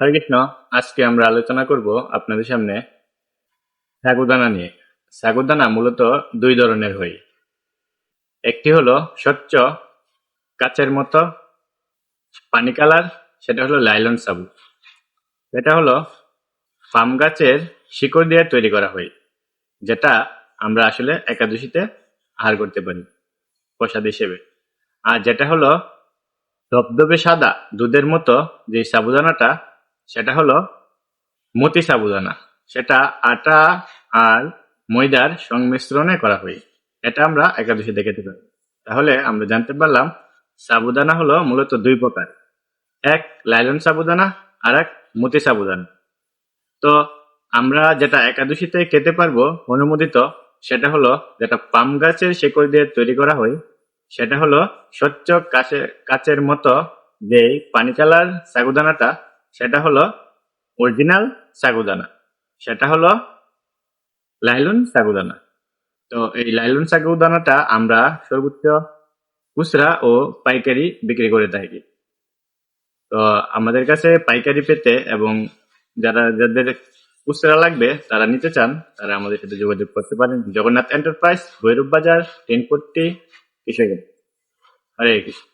হরে কৃষ্ণ, আজকে আমরা আলোচনা করব আপনাদের সামনে সাগুদানা নিয়ে। সাগুদানা মূলত দুই ধরনের হয় একটি হলো স্বচ্ছ, কাচের মতো, পানি কালার, সেটা হলো লাইলন সাবু। এটা হলো পাম গাছের শিকড় দিয়ে তৈরি করা হয় যেটা আমরা আসলে একাদশীতে আহার করতে পারি, প্রসাদ হিসেবে। আর যেটা হলো ধবধবে সাদা দুধের মতো যে সাবুদানাটা সেটা হলো মতি সাবুদানা। সেটা আটা আর ময়দার সংমিশ্রণে করা হয়। এটা আমরা একাদশীতে খেতে পারি তাহলে আমরা জানতে পারলাম, সাবুদানা হলো মূলত দুই প্রকার। এক লাইলন সাবুদানা আর এক মতি সাবুদানা। তো আমরা যেটা একাদশীতে খেতে পারব অনুমোদিত, সেটা হলো যেটা পাম গাছের শেকড় দিয়ে তৈরি করা হয়, সেটা হলো স্বচ্ছ কাছে কাচের মতো যে পানি কালার সাগুদানাটা সেটা হলো অরিজিনাল সাগুদানা। সেটা হলো লাইলন সাগুদানা। তো এই লাইলন সাগুদানাটা আমরা সর্বোচ্চ খুচরা ও পাইকারি বিক্রি করে থাকি। তো আমাদের কাছে পাইকারি পেতে এবং যারা, যাদের খুচরা লাগবে তারা নিতে চান, তারা আমাদের সাথে যোগাযোগ করতে পারেন। জগন্নাথ এন্টারপ্রাইজ, ভৈরব বাজার, টেনপট্টি, কৃষকের। হরে কৃষ্ণ।